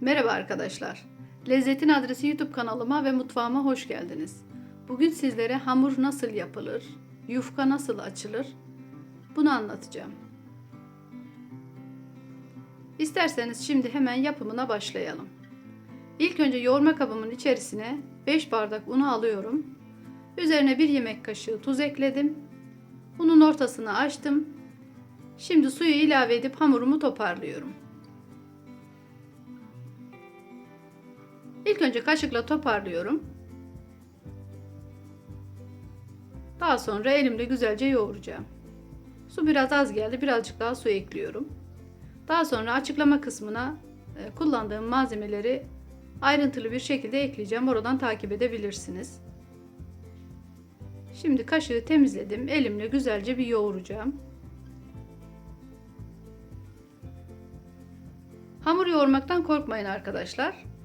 Merhaba arkadaşlar. Lezzetin Adresi YouTube kanalıma ve mutfağıma hoş geldiniz. Bugün sizlere hamur nasıl yapılır, yufka nasıl açılır bunu anlatacağım. İsterseniz şimdi hemen yapımına başlayalım. İlk önce yoğurma kabımın içerisine 5 bardak unu alıyorum. Üzerine 1 yemek kaşığı tuz ekledim. Unun ortasını açtım. Şimdi suyu ilave edip hamurumu toparlıyorum. İlk önce kaşıkla toparlıyorum. Daha sonra elimle güzelce yoğuracağım. Su biraz az geldi. Birazcık daha su ekliyorum. Daha sonra açıklama kısmına e, kullandığım malzemeleri ayrıntılı bir şekilde ekleyeceğim. Oradan takip edebilirsiniz. Şimdi kaşığı temizledim. Elimle güzelce bir yoğuracağım. Hamur yoğurmaktan korkmayın arkadaşlar.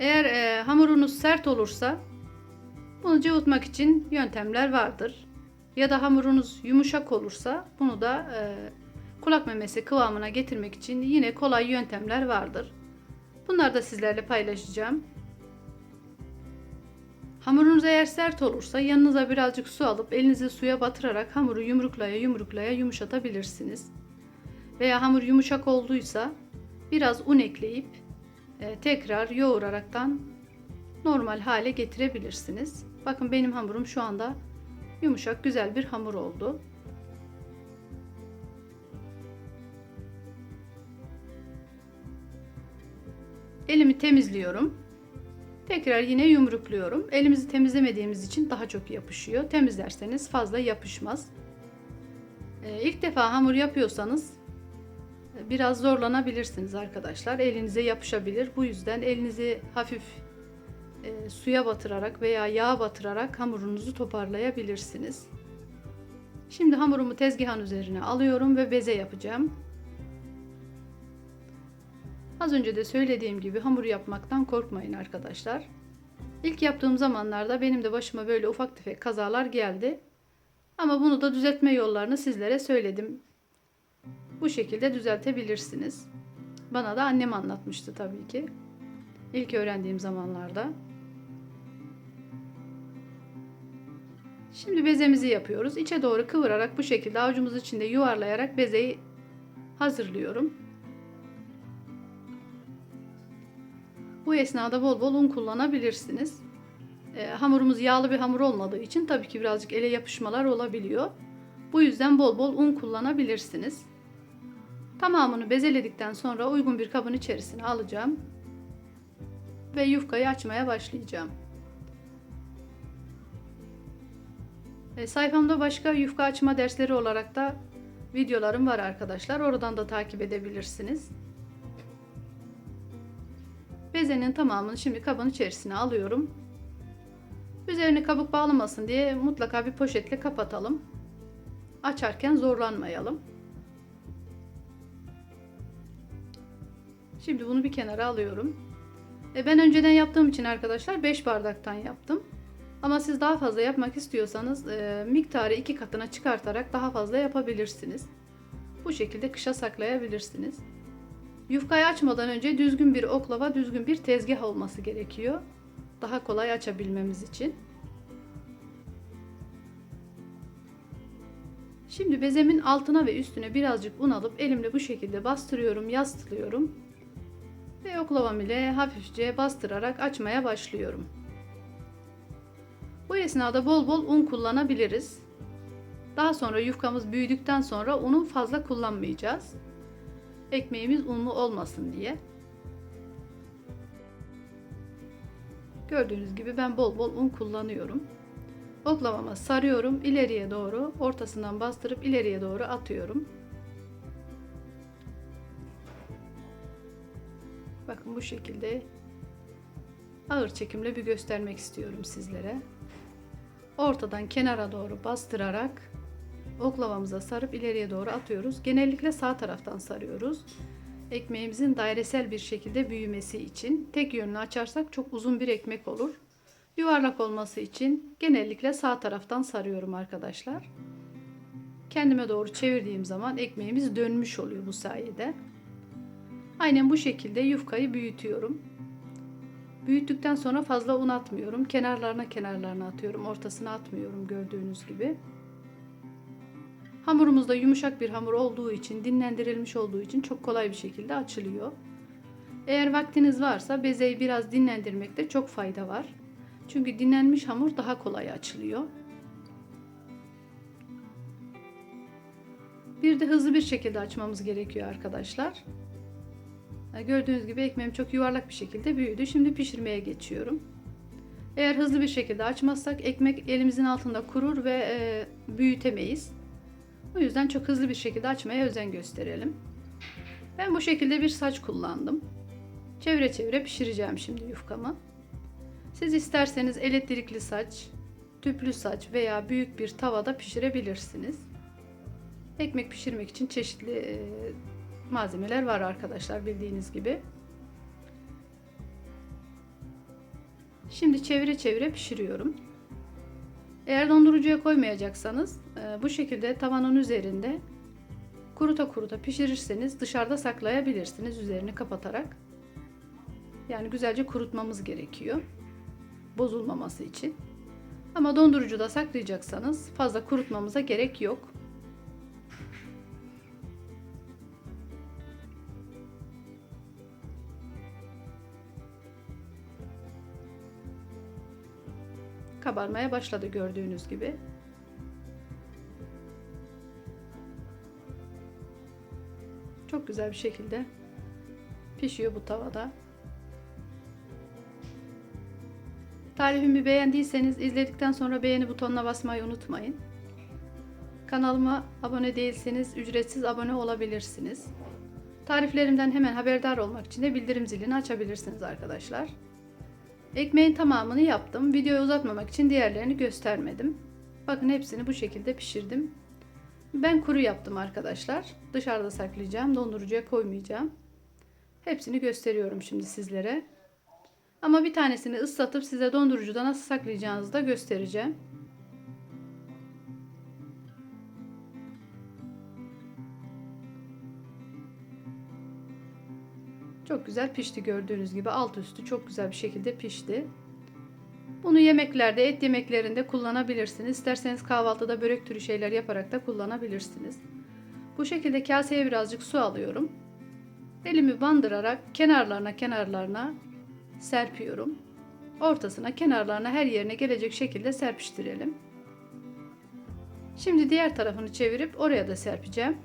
Eğer e, hamurunuz sert olursa bunu cıvıtmak için yöntemler vardır. Ya da hamurunuz yumuşak olursa bunu da e, kulak memesi kıvamına getirmek için yine kolay yöntemler vardır. Bunları da sizlerle paylaşacağım. Hamurunuz eğer sert olursa yanınıza birazcık su alıp elinizi suya batırarak hamuru yumruklaya yumruklaya yumuşatabilirsiniz. Veya hamur yumuşak olduysa biraz un ekleyip tekrar yoğuraraktan normal hale getirebilirsiniz. Bakın benim hamurum şu anda yumuşak güzel bir hamur oldu. Elimi temizliyorum. Tekrar yine yumrukluyorum. Elimizi temizlemediğimiz için daha çok yapışıyor. Temizlerseniz fazla yapışmaz. Ee, ilk defa hamur yapıyorsanız e, biraz zorlanabilirsiniz arkadaşlar. Elinize yapışabilir. Bu yüzden elinizi hafif e, suya batırarak veya yağ batırarak hamurunuzu toparlayabilirsiniz. Şimdi hamurumu tezgahın üzerine alıyorum ve beze yapacağım. Az önce de söylediğim gibi hamur yapmaktan korkmayın arkadaşlar. İlk yaptığım zamanlarda benim de başıma böyle ufak tefek kazalar geldi. Ama bunu da düzeltme yollarını sizlere söyledim. Bu şekilde düzeltebilirsiniz. Bana da annem anlatmıştı tabii ki. İlk öğrendiğim zamanlarda. Şimdi bezemizi yapıyoruz. İçe doğru kıvırarak bu şekilde avucumuz içinde yuvarlayarak bezeyi hazırlıyorum. Bu esnada bol bol un kullanabilirsiniz. E, hamurumuz yağlı bir hamur olmadığı için tabii ki birazcık ele yapışmalar olabiliyor. Bu yüzden bol bol un kullanabilirsiniz. Tamamını bezeledikten sonra uygun bir kabın içerisine alacağım ve yufkayı açmaya başlayacağım. E, sayfamda başka yufka açma dersleri olarak da videolarım var arkadaşlar. Oradan da takip edebilirsiniz. Bezenin tamamını şimdi kabın içerisine alıyorum. Üzerine kabuk bağlamasın diye mutlaka bir poşetle kapatalım. Açarken zorlanmayalım. Şimdi bunu bir kenara alıyorum. E ben önceden yaptığım için arkadaşlar 5 bardaktan yaptım. Ama siz daha fazla yapmak istiyorsanız e, miktarı iki katına çıkartarak daha fazla yapabilirsiniz. Bu şekilde kışa saklayabilirsiniz. Yufkayı açmadan önce düzgün bir oklava, düzgün bir tezgah olması gerekiyor. Daha kolay açabilmemiz için. Şimdi bezemin altına ve üstüne birazcık un alıp elimle bu şekilde bastırıyorum, yastılıyorum. Ve oklavam ile hafifçe bastırarak açmaya başlıyorum. Bu esnada bol bol un kullanabiliriz. Daha sonra yufkamız büyüdükten sonra unu fazla kullanmayacağız. Ekmeğimiz unlu olmasın diye. Gördüğünüz gibi ben bol bol un kullanıyorum. Oklavama sarıyorum. ileriye doğru ortasından bastırıp ileriye doğru atıyorum. Bu şekilde ağır çekimle bir göstermek istiyorum sizlere. Ortadan kenara doğru bastırarak oklavamıza sarıp ileriye doğru atıyoruz. Genellikle sağ taraftan sarıyoruz. Ekmeğimizin dairesel bir şekilde büyümesi için tek yönlü açarsak çok uzun bir ekmek olur. Yuvarlak olması için genellikle sağ taraftan sarıyorum arkadaşlar. Kendime doğru çevirdiğim zaman ekmeğimiz dönmüş oluyor bu sayede. Aynen bu şekilde yufkayı büyütüyorum. Büyüttükten sonra fazla un atmıyorum. Kenarlarına kenarlarına atıyorum. Ortasına atmıyorum gördüğünüz gibi. Hamurumuz da yumuşak bir hamur olduğu için, dinlendirilmiş olduğu için çok kolay bir şekilde açılıyor. Eğer vaktiniz varsa bezeyi biraz dinlendirmekte çok fayda var. Çünkü dinlenmiş hamur daha kolay açılıyor. Bir de hızlı bir şekilde açmamız gerekiyor arkadaşlar. Gördüğünüz gibi ekmeğim çok yuvarlak bir şekilde büyüdü. Şimdi pişirmeye geçiyorum. Eğer hızlı bir şekilde açmazsak ekmek elimizin altında kurur ve e, büyütemeyiz. O yüzden çok hızlı bir şekilde açmaya özen gösterelim. Ben bu şekilde bir saç kullandım. Çevre çevre pişireceğim şimdi yufkamı. Siz isterseniz elektrikli saç, tüplü saç veya büyük bir tavada pişirebilirsiniz. Ekmek pişirmek için çeşitli e, malzemeler var arkadaşlar bildiğiniz gibi. Şimdi çevire çevire pişiriyorum. Eğer dondurucuya koymayacaksanız e, bu şekilde tavanın üzerinde kuruta kuruta pişirirseniz dışarıda saklayabilirsiniz üzerini kapatarak. Yani güzelce kurutmamız gerekiyor. Bozulmaması için. Ama dondurucuda saklayacaksanız fazla kurutmamıza gerek yok. Kabarmaya başladı gördüğünüz gibi. Çok güzel bir şekilde pişiyor bu tavada. Tarifimi beğendiyseniz izledikten sonra beğeni butonuna basmayı unutmayın. Kanalıma abone değilseniz ücretsiz abone olabilirsiniz. Tariflerimden hemen haberdar olmak için de bildirim zilini açabilirsiniz arkadaşlar. Ekmeğin tamamını yaptım. Videoyu uzatmamak için diğerlerini göstermedim. Bakın hepsini bu şekilde pişirdim. Ben kuru yaptım arkadaşlar. Dışarıda saklayacağım. Dondurucuya koymayacağım. Hepsini gösteriyorum şimdi sizlere. Ama bir tanesini ıslatıp size dondurucuda nasıl saklayacağınızı da göstereceğim. Çok güzel pişti gördüğünüz gibi alt üstü çok güzel bir şekilde pişti. Bunu yemeklerde, et yemeklerinde kullanabilirsiniz. İsterseniz kahvaltıda börek türü şeyler yaparak da kullanabilirsiniz. Bu şekilde kaseye birazcık su alıyorum. Elimi bandırarak kenarlarına kenarlarına serpiyorum. Ortasına, kenarlarına, her yerine gelecek şekilde serpiştirelim. Şimdi diğer tarafını çevirip oraya da serpeceğim.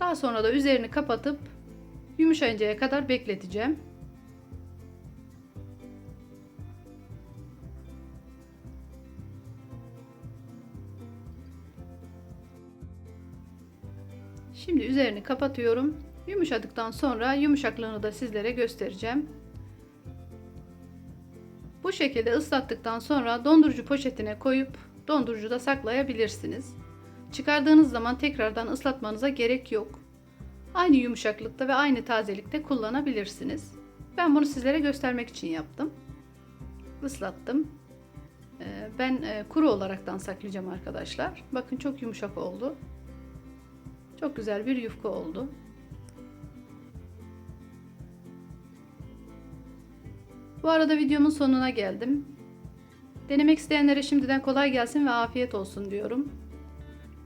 Daha sonra da üzerini kapatıp yumuşayıncaya kadar bekleteceğim. Şimdi üzerini kapatıyorum. Yumuşadıktan sonra yumuşaklığını da sizlere göstereceğim. Bu şekilde ıslattıktan sonra dondurucu poşetine koyup dondurucuda saklayabilirsiniz. Çıkardığınız zaman tekrardan ıslatmanıza gerek yok. Aynı yumuşaklıkta ve aynı tazelikte kullanabilirsiniz. Ben bunu sizlere göstermek için yaptım. Islattım. Ee, ben e, kuru olaraktan saklayacağım arkadaşlar. Bakın çok yumuşak oldu. Çok güzel bir yufka oldu. Bu arada videomun sonuna geldim. Denemek isteyenlere şimdiden kolay gelsin ve afiyet olsun diyorum.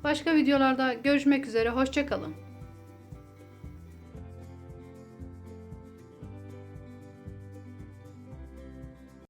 Başka videolarda görüşmek üzere. Hoşçakalın.